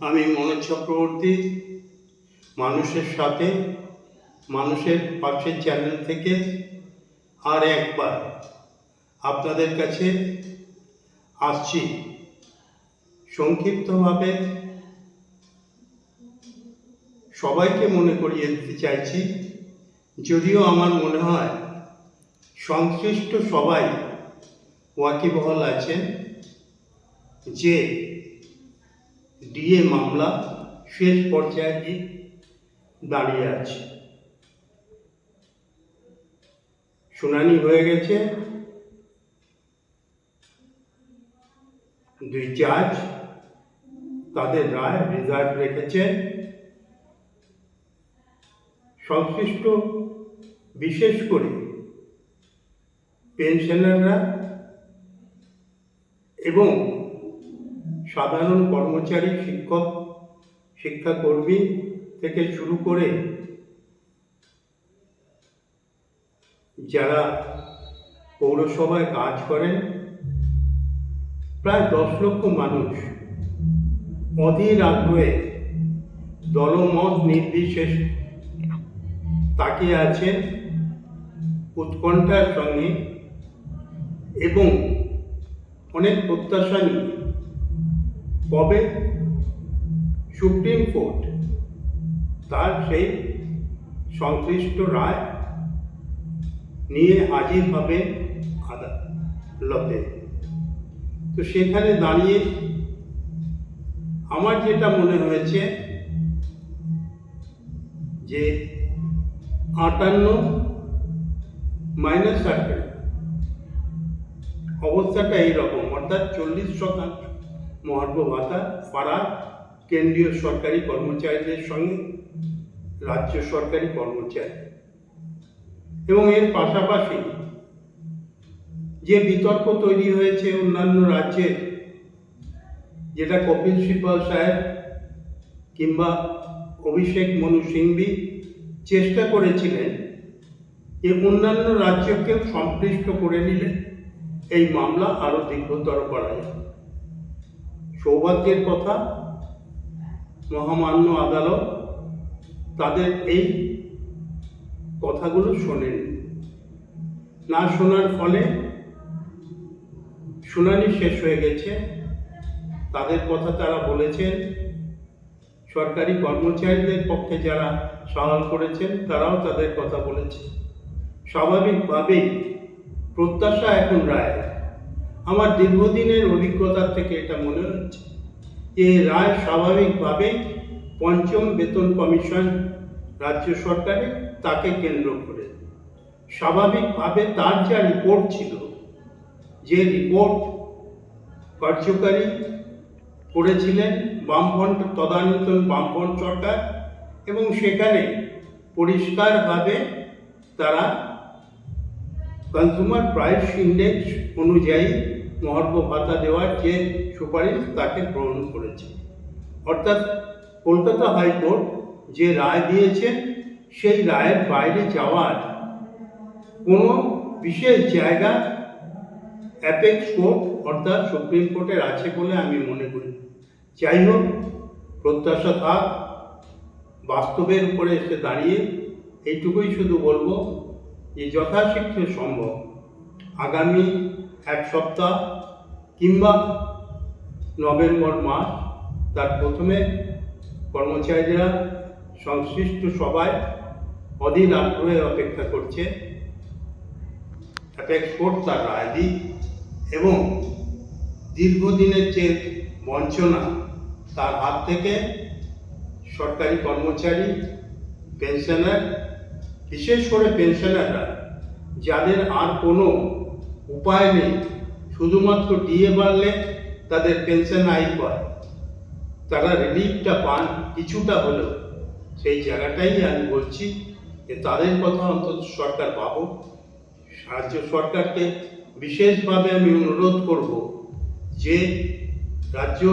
আমি মনোজ চক্রবর্তী, মানুষের সাথে, মানুষের পাশের চ্যানেল থেকে আর একবার আপনাদের কাছে আসছি। সংক্ষিপ্তভাবে সবাইকে মনে করিয়ে দিতে চাইছি, যদিও আমার মনে হয় সংশ্লিষ্ট সবাই ওয়াকিবহল আছেন যে ডিএ মামলা শেষ পর্যায়ে দাঁড়িয়ে আছে। শুনানি হয়ে গেছে। দুই জাজ তাদের রায় রিজার্ভ রেখেছে। সংশ্লিষ্ট, বিশেষ করে পেনশনাররা এবং সাধারণ কর্মচারী, শিক্ষক, শিক্ষাকর্মী থেকে শুরু করে যারা পৌরসভায় কাজ করেন, প্রায় দশ লক্ষ মানুষ অধীর আগ্রহে দলমত নির্বিশেষ তাকিয়ে আছেন উৎকণ্ঠার সঙ্গে এবং অনেক প্রত্যাশা নিয়ে। কবে সুপ্রিম কোর্ট তার সেই সংশ্লিষ্ট রায় নিয়ে হাজির হবে আদালতে। তো সেখানে দাঁড়িয়ে আমার যেটা মনে হয়েছে যে আটান্ন মাইনাস আঠারো, অবস্থাটা এইরকম, অর্থাৎ চল্লিশ শতাংশ। মহার্ঘ ভাতা পাড়া, কেন্দ্রীয় সরকারি কর্মচারীদের সঙ্গে রাজ্য সরকারি কর্মচারী। এবং এর পাশাপাশি যে বিতর্ক তৈরি হয়েছে অন্যান্য রাজ্যের, যেটা কপিল সিব্বল সাহেব কিংবা অভিষেক মনু সিংভি চেষ্টা করেছিলেন যে অন্যান্য রাজ্যকেও সম্পৃষ্ট করে নিলে এই মামলা আরও দীর্ঘতর করা যায় সৌভাগ্যের কথা, মহামান্য আদালত তাদের এই কথাগুলো শোনেন। না শোনার ফলে শুনানি শেষ হয়ে গেছে। তাদের কথা তারা বলেছেন। সরকারি কর্মচারীদের পক্ষে যারা সওয়াল করেছেন, তারাও তাদের কথা বলেছে স্বাভাবিকভাবেই প্রত্যাশা এখন রায়। আমার দীর্ঘদিনের অভিজ্ঞতার থেকে এটা মনে হচ্ছে। যে রায় স্বাভাবিকভাবে পঞ্চম বেতন কমিশন রাজ্য সরকারে তাকে কেন্দ্র করে। স্বাভাবিকভাবে তার যা রিপোর্ট ছিল, যে রিপোর্ট কার্যকারী করেছিলেন বামফ্রন্ট তদানীতন বামফ্রন্ট সরকার এবং সেখানে পরিষ্কারভাবে তারা কনজিউমার প্রাইস ইন্ডেক্স অনুযায়ী মহার্ঘ ভাতা দেওয়ার যে সুপারিশ তাকে গ্রহণ করেছে। অর্থাৎ কলকাতা হাইকোর্ট যে রায় দিয়েছে, সেই রায়ের বাইরে যাওয়ার কোনো বিশেষ জায়গা অ্যাপেক্স কোর্ট অর্থাৎ সুপ্রিম কোর্টের আছে বলে আমি মনে করি। যাই হোক, প্রত্যাশা থাক, বাস্তবের উপরে এসে দাঁড়িয়ে এইটুকুই শুধু বলব যে যথাশীঘ্র সম্ভব। আগামী এক সপ্তাহ কিংবা নভেম্বর মাস তার প্রথমে কর্মচারীরা সংশ্লিষ্ট সবাই অধীর আগ্রহে অপেক্ষা করছে। অ্যাপেক্স কোর্ট তার রায় দিক এবং দীর্ঘদিনের যে বঞ্চনা তার হাত থেকে সরকারি কর্মচারী, পেনশনার, বিশেষ করে পেনশনাররা, যাদের আর কোনো উপায় নেই। শুধুমাত্র ডিএ বাড়লে তাদের পেনশন আয় পায়। তারা রিলিফটা পান কিছুটা হলেও। সেই জায়গাটাই আমি বলছি যে তাদের কথা অন্তত সরকার পাব রাজ্য সরকারকে বিশেষভাবে আমি অনুরোধ করব যে রাজ্য